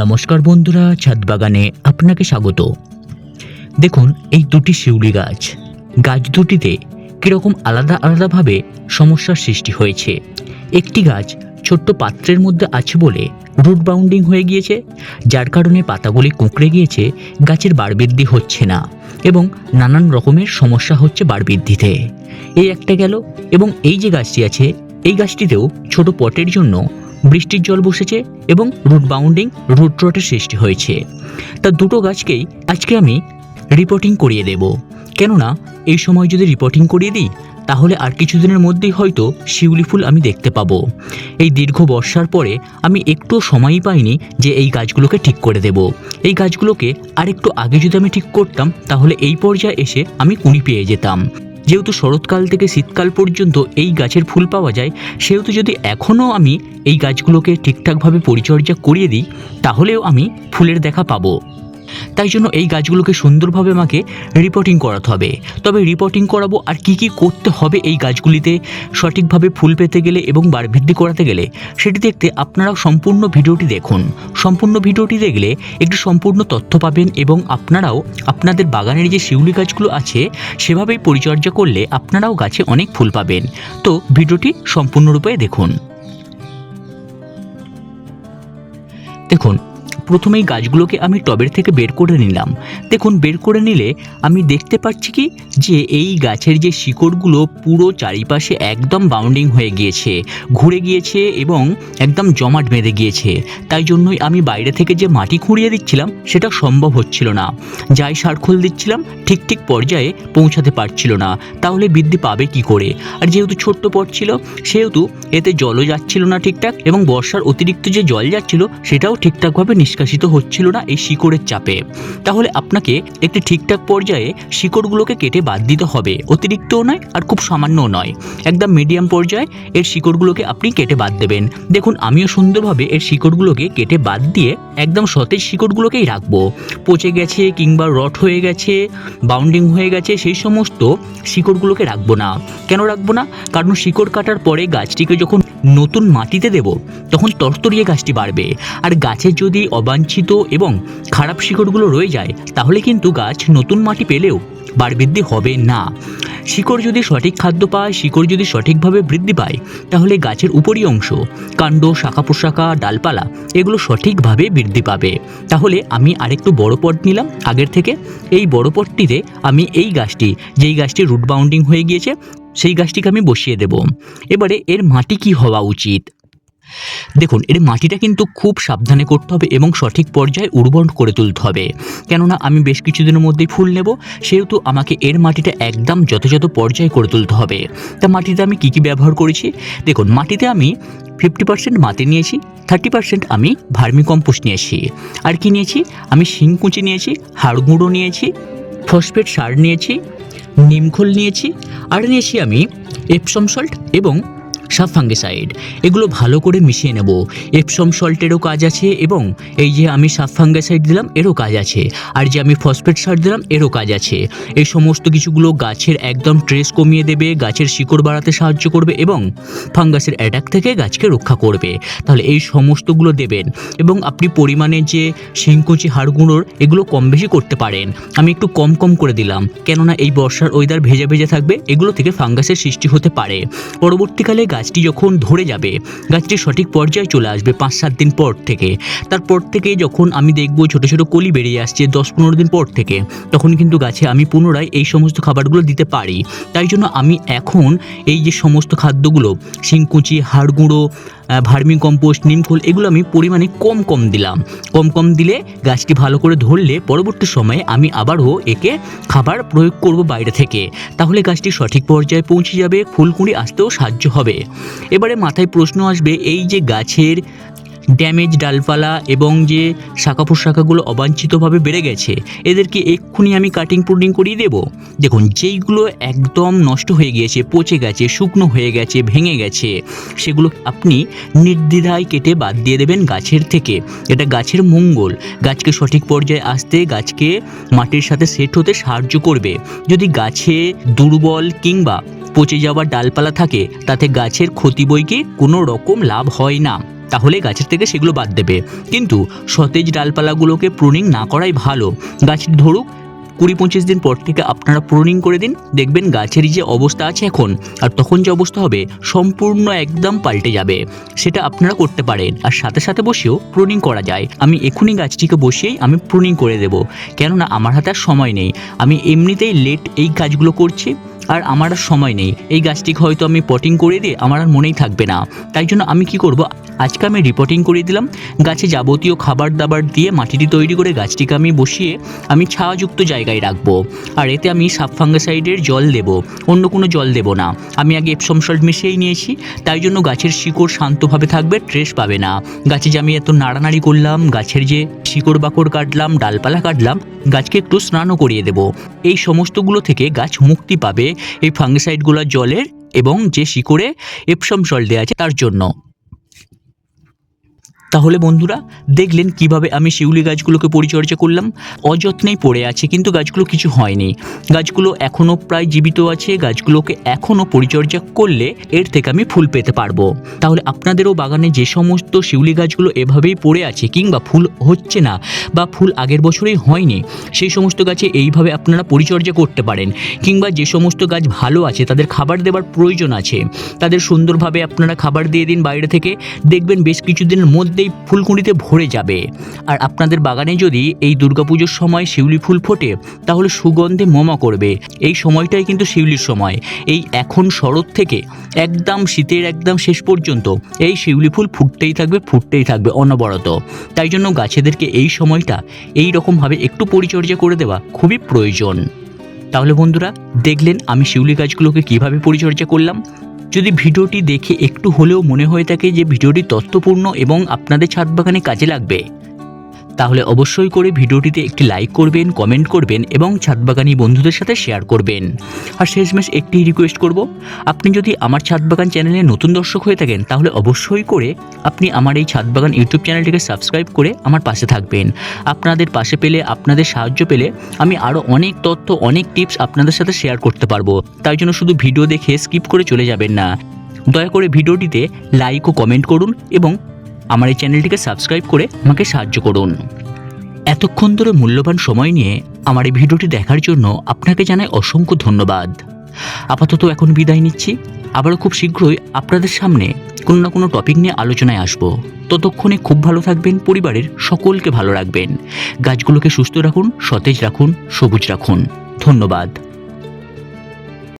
নমস্কার বন্ধুরা, ছাদ বাগানে আপনাকে স্বাগত। দেখুন, এই দুটি শিউলি গাছ। গাছ দুটিতে কীরকম আলাদা আলাদাভাবে সমস্যার সৃষ্টি হয়েছে। একটি গাছ ছোট্ট পাত্রের মধ্যে আছে বলে রুট বাউন্ডিং হয়ে গিয়েছে, যার কারণে পাতাগুলি কুঁকড়ে গিয়েছে, গাছের বাড়বৃদ্ধি হচ্ছে না এবং নানান রকমের সমস্যা হচ্ছে বাড়বৃদ্ধিতে। এই একটা গেল এবং এই যে গাছটি আছে, এই গাছটিতেও ছোট পটের জন্য বৃষ্টির জল বসেছে এবং রুট বাউন্ডিং রুট রটের সৃষ্টি হয়েছে। তা দুটো গাছকেই আজকে আমি রিপোর্টিং করিয়ে দেব। কেননা, এই সময় যদি রিপোর্টিং করিয়ে দিই, তাহলে আর কিছুদিনের মধ্যেই হয়তো শিউলি ফুল আমি দেখতে পাবো। এই দীর্ঘ বর্ষার পরে আমি একটুও সময়ই পাইনি যে এই গাছগুলোকে ঠিক করে দেব। এই গাছগুলোকে আর একটু আগে যদি আমি ঠিক করতাম, তাহলে এই পর্যায়ে এসে আমি কুড়ি পেয়ে যেতাম। যেহেতু শরৎকাল থেকে শীতকাল পর্যন্ত এই গাছের ফুল পাওয়া যায়, সেহেতু যদি এখনও আমি এই গাছগুলোকে ঠিকঠাকভাবে পরিচর্যা করিয়ে দিই, তাহলেও আমি ফুলের দেখা পাবো। তাই জন্য এই গাছগুলোকে সুন্দরভাবে আমাকে রিপোর্টিং করাতে হবে। তবে রিপোর্টিং করাবো আর কি কি করতে হবে এই গাছগুলিতে, সঠিকভাবে ফুল পেতে গেলে এবং বার বৃদ্ধি করাতে গেলে, সেটি দেখতে আপনারা সম্পূর্ণ ভিডিওটি দেখুন। সম্পূর্ণ ভিডিওটি দেখলে একটু সম্পূর্ণ তথ্য পাবেন এবং আপনারাও আপনাদের বাগানের যে শিউলি গাছগুলো আছে, সেভাবেই পরিচর্যা করলে আপনারাও গাছে অনেক ফুল পাবেন। তো ভিডিওটি সম্পূর্ণরূপে দেখুন। দেখুন প্রথমেই গাছগুলোকে আমি টবের থেকে বের করে নিলাম। দেখুন, বের করে নিলে আমি দেখতে পাচ্ছি কি? যে এই গাছের যে শিকড়গুলো পুরো চারিপাশে একদম বাউন্ডিং হয়ে গিয়েছে, ঘুরে গিয়েছে এবং একদম জমাট বেঁধে গিয়েছে। তাই জন্যই আমি বাইরে থেকে যে মাটি খুঁড়িয়ে দিচ্ছিলাম, সেটা সম্ভব হচ্ছিল না। যাই সারখোল দিচ্ছিলাম, ঠিক ঠিক পর্যায়ে পৌঁছাতে পারছিল না। তাহলে বৃদ্ধি পাবে কি করে? আর যেহেতু ছোট্ট পট ছিল, সেহেতু এতে জলও যাচ্ছিল না ঠিকঠাক এবং বর্ষার অতিরিক্ত যে জল যাচ্ছিল, সেটাও ঠিকঠাকভাবে নিষ্কাশিত হচ্ছিল না এই শিকড়ের চাপে। তাহলে আপনাকে একটি ঠিকঠাক পর্যায়ে শিকড়গুলোকে কেটে বাদ দিতে হবে। অতিরিক্তও নয় আর খুব সামান্যও নয়। একদম মিডিয়াম পর্যায়ে এর শিকড়গুলোকে আপনি কেটে বাদ দেবেন। দেখুন, আমিও সুন্দরভাবে এর শিকড়গুলোকে কেটে বাদ দিয়ে একদম সতেজ শিকড়গুলোকেই রাখব। পচে গেছে কিংবা রট হয়ে গেছে বাউন্ডিং হয়ে গেছে, সেই সমস্ত শিকড়গুলোকে রাখব না। কেন রাখব না? কারণ শিকড় কাটার পরে গাছটিকে যখন নতুন মাটিতে দেব, তখন তরতরিয়ে গাছটি বাড়বে। আর গাছের যদি অবাঞ্ছিত এবং খারাপ শিকড়গুলো রয়ে যায়, তাহলে কিন্তু গাছ নতুন মাটি পেলেও বাড়বৃদ্ধি হবে না। শিকড় যদি সঠিক খাদ্য পায়, শিকড় যদি সঠিকভাবে বৃদ্ধি পায়, তাহলে গাছের উপরি অংশ, কাণ্ড শাখা পোশাকা ডালপালা, এগুলো সঠিকভাবে বৃদ্ধি পাবে। তাহলে আমি আরেকটু বড় পট নিলাম আগের থেকে। এই বড় পটটিতে আমি এই গাছটি, যেই গাছটি রুট বাউন্ডিং হয়ে গিয়েছে, সেই গাছটিকে আমি বসিয়ে দেব। এবারে এর মাটি কি হওয়া উচিত? দেখুন, এর মাটিটা কিন্তু খুব সাবধানে করতে হবে এবং সঠিক পর্যায়ে উর্বর করে তুলতে হবে। কেননা, আমি বেশ কিছুদিনের মধ্যেই ফুল নেব, সেহেতু আমাকে এর মাটিটা একদম যথাযথ পর্যায়ে করে তুলতে হবে। তা মাটিতে আমি কী কী ব্যবহার করেছি? দেখুন, মাটিতে আমি ফিফটি পার্সেন্ট মাটি নিয়েছি থার্টি পার্সেন্ট আমি ভার্মি কম্পোস্ট নিয়েছি। আর কি নিয়েছি? আমি শিংকুচি নিয়েছি, হাড় গুঁড়ো নিয়েছি, ফসফেট সার নিয়েছি, নিমখোল নিয়েছি, আর নিয়েছি আমি এপসম সল্ট এবং সাব ফাঙ্গিসাইড। এগুলো ভালো করে মিশিয়ে নেব। এপসম সল্টেরও কাজ আছে এবং এই যে আমি সাব ফাঙ্গিসাইড দিলাম, এরও কাজ আছে। আর যে আমি ফসফেট সার দিলাম, এরও কাজ আছে। এই সমস্ত কিছুগুলো গাছের একদম ট্রেস কমিয়ে দেবে, গাছের শিকড় বাড়াতে সাহায্য করবে এবং ফাঙ্গাসের অ্যাটাক থেকে গাছকে রক্ষা করবে। তাহলে এই সমস্তগুলো দেবেন এবং আপনি পরিমাণে যে শিংকুচি হাড়গুঁড়োর, এগুলো কম বেশি করতে পারেন। আমি একটু কম কম করে দিলাম, কেননা এই বর্ষার ওয়েদার ভেজা ভেজা থাকবে, এগুলো থেকে ফাঙ্গাসের সৃষ্টি হতে পারে। পরবর্তীকালে গাছটি যখন ধরে যাবে গাছটি সঠিক পর্যায়ে চলে আসবে পাঁচ সাত দিন পর থেকে। তারপর থেকে যখন আমি দেখব ছোট ছোট কলি বেরিয়ে আসছে দশ পনেরো দিন পর থেকে, তখন কিন্তু গাছে আমি পুনরায় এই সমস্ত খাবারগুলো দিতে পারি। তাই জন্য আমি এখন এই যে সমস্ত খাদ্যগুলো, শিংকুচি হাড় গুঁড়ো ভার্মি কম্পোস্ট নিমখোল এগুলো আমি পরিমাণে কম কম দিলাম। কম কম দিলে গাছটি ভালো করে ধরলে পরবর্তী সময়ে আমি আবারও একে খাবার প্রয়োগ করব বাইরে থেকে। তাহলে গাছটি সঠিক পর্যায়ে পৌঁছে যাবে, ফুলকুঁড়ি আসতেও সাহায্য হবে। এবারে মাথায় প্রশ্ন আসবে, এই যে গাছের ড্যামেজ ডালপালা এবং যে শাখা প্রশাখাগুলো অবাঞ্ছিতভাবে বেড়ে গেছে, এদেরকে এক্ষুনি আমি কাটিং প্রুনিং করিয়ে দেব। দেখুন, যেইগুলো একদম নষ্ট হয়ে গিয়েছে, পচে গেছে, শুকনো হয়ে গেছে, ভেঙে গেছে, সেগুলো আপনি নির্দ্বিধায় কেটে বাদ দিয়ে দেবেন গাছের থেকে। এটা গাছের মঙ্গল, গাছকে সঠিক পর্যায়ে আসতে, গাছকে মাটির সাথে সেট হতে সাহায্য করবে। যদি গাছে দুর্বল কিংবা পচে যাওয়ার ডালপালা থাকে, তাতে গাছের ক্ষতি বইকে কোনো রকম লাভ হয় না। তাহলে গাছের থেকে সেগুলো বাদ দেবে। কিন্তু সতেজ ডালপালাগুলোকে প্রুনিং না করাই ভালো। গাছ ধরুক, কুড়ি পঁচিশ দিন পর থেকে আপনারা প্রুনিং করে দিন, দেখবেন গাছের যে অবস্থা আছে এখন, আর তখন যে অবস্থা হবে, সম্পূর্ণ একদম পাল্টে যাবে। সেটা আপনারা করতে পারেন, আর সাথে সাথে বসেও প্রুনিং করা যায়। আমি এখনই গাছটিকে বসিয়েই আমি প্রুনিং করে দেব। কেননা আমার হাতে আর সময় নেই। আমি এমনিতেই লেট এই কাজগুলো করছি। আর আমার আর সময় নেই। এই গাছটিকে হয়তো আমি পটিং করে দিয়ে আমার আর মনেই থাকবে না। তাই জন্য আমি কি করব? আজকে আমি রিপোর্টিং করে দিলাম। গাছে যাবতীয় খাবার দাবার দিয়ে মাটিটি তৈরি করে গাছটিকে আমি বসিয়ে আমি ছায়াযুক্ত জায়গায় রাখব। আর এতে আমি সাব ফাঙ্গাসাইডের জল দেব। অন্য কোনো জল দেব না। আমি আগে এপসম সল্ট মিশিয়েই নিয়েছি। তাই জন্য গাছের শিকড় শান্তভাবে থাকবে ট্রেস পাবে না। গাছে যে আমি এত নাড়ানাড়ি করলাম, গাছের যে শিকড় বাকড় কাটলাম, ডালপালা কাটলাম, গাছকে একটু স্নানও করিয়ে দেব। এই সমস্তগুলো থেকে গাছ মুক্তি পাবে। এই ফাঙ্গিসাইডগুলো জলের এবং যে শিকড়ে এপসম জল দেওয়া আছে তার জন্য। তাহলে বন্ধুরা, দেখলেন কীভাবে আমি শিউলি গাছগুলোকে পরিচর্যা করলাম। অযত্নেই পড়ে আছে, কিন্তু গাছগুলো কিছু হয়নি। গাছগুলো এখনও প্রায় জীবিত আছে, গাছগুলোকে এখনও পরিচর্যা করলে এর থেকে আমি ফুল পেতে পারব। তাহলে আপনাদেরও বাগানে যে সমস্ত শিউলি গাছগুলো এভাবেই পড়ে আছে, কিংবা ফুল হচ্ছে না, বা ফুল আগের বছরেই হয়নি, সেই সমস্ত গাছে এইভাবে আপনারা পরিচর্যা করতে পারেন। কিংবা যে সমস্ত গাছ ভালো আছে, তাদের খাবার দেওয়ার প্রয়োজন আছে, তাদের সুন্দরভাবে আপনারা খাবার দিয়ে দিন বাইরে থেকে। দেখবেন বেশ কিছুদিনের মধ্যেই ফুলকুঁড়িতে ভরে যাবে। আর আপনাদের বাগানে যদি এই দুর্গাপুজোর সময় শিউলি ফুল ফোটে, তাহলে সুগন্ধে মমা করবে। এই সময়টাই কিন্তু শিউলির সময়। এই এখন শরৎ থেকে একদম শীতের একদম শেষ পর্যন্ত এই শিউলি ফুল ফুটতেই থাকবে ফুটতেই থাকবে অনবরত। তাই জন্য গাছেদেরকে এই সময়টা এই রকমভাবে একটু পরিচর্যা করে দেওয়া খুবই প্রয়োজন। তাহলে বন্ধুরা, দেখলেন আমি শিউলি গাছগুলোকে কীভাবে পরিচর্যা করলাম? যদি ভিডিওটি দেখে একটু হলেও মনে হয়ে থাকে যে ভিডিওটি তথ্যপূর্ণ এবং আপনাদের ছাদ বাগানে কাজে লাগবে তাহলে অবশ্যই করে ভিডিওটিতে একটি লাইক করবেন কমেন্ট করবেন এবং ছাদ বাগানি বন্ধুদের সাথে শেয়ার করবেন। আর শেষমেশ একটি রিকোয়েস্ট করব, আপনি যদি আমার ছাদ বাগান চ্যানেলে নতুন দর্শক হয়ে থাকেন, তাহলে অবশ্যই করে আপনি আমার এই ছাদ বাগান ইউটিউব চ্যানেলটিকে সাবস্ক্রাইব করে আমার পাশে থাকবেন। আপনাদের পাশে পেলে, আপনাদের সাহায্য পেলে আমি আরও অনেক তথ্য, অনেক টিপস আপনাদের সাথে শেয়ার করতে পারব। তাই জন্য শুধু ভিডিও দেখে স্কিপ করে চলে যাবেন না। দয়া করে ভিডিওটিতে লাইক ও কমেন্ট করুন এবং আমার এই চ্যানেলটিকে সাবস্ক্রাইব করে আমাকে সাহায্য করুন। এতক্ষণ ধরে মূল্যবান সময় নিয়ে আমার এই ভিডিওটি দেখার জন্য আপনাকে জানাই অসংখ্য ধন্যবাদ। আপাতত এখন বিদায় নিচ্ছি। আবারও খুব শীঘ্রই আপনাদের সামনে কোনো না কোনো টপিক নিয়ে আলোচনায় আসব। ততক্ষণে খুব ভালো থাকবেন, পরিবারের সকলকে ভালো রাখবেন। গাছগুলোকে সুস্থ রাখুন, সতেজ রাখুন, সবুজ রাখুন। ধন্যবাদ।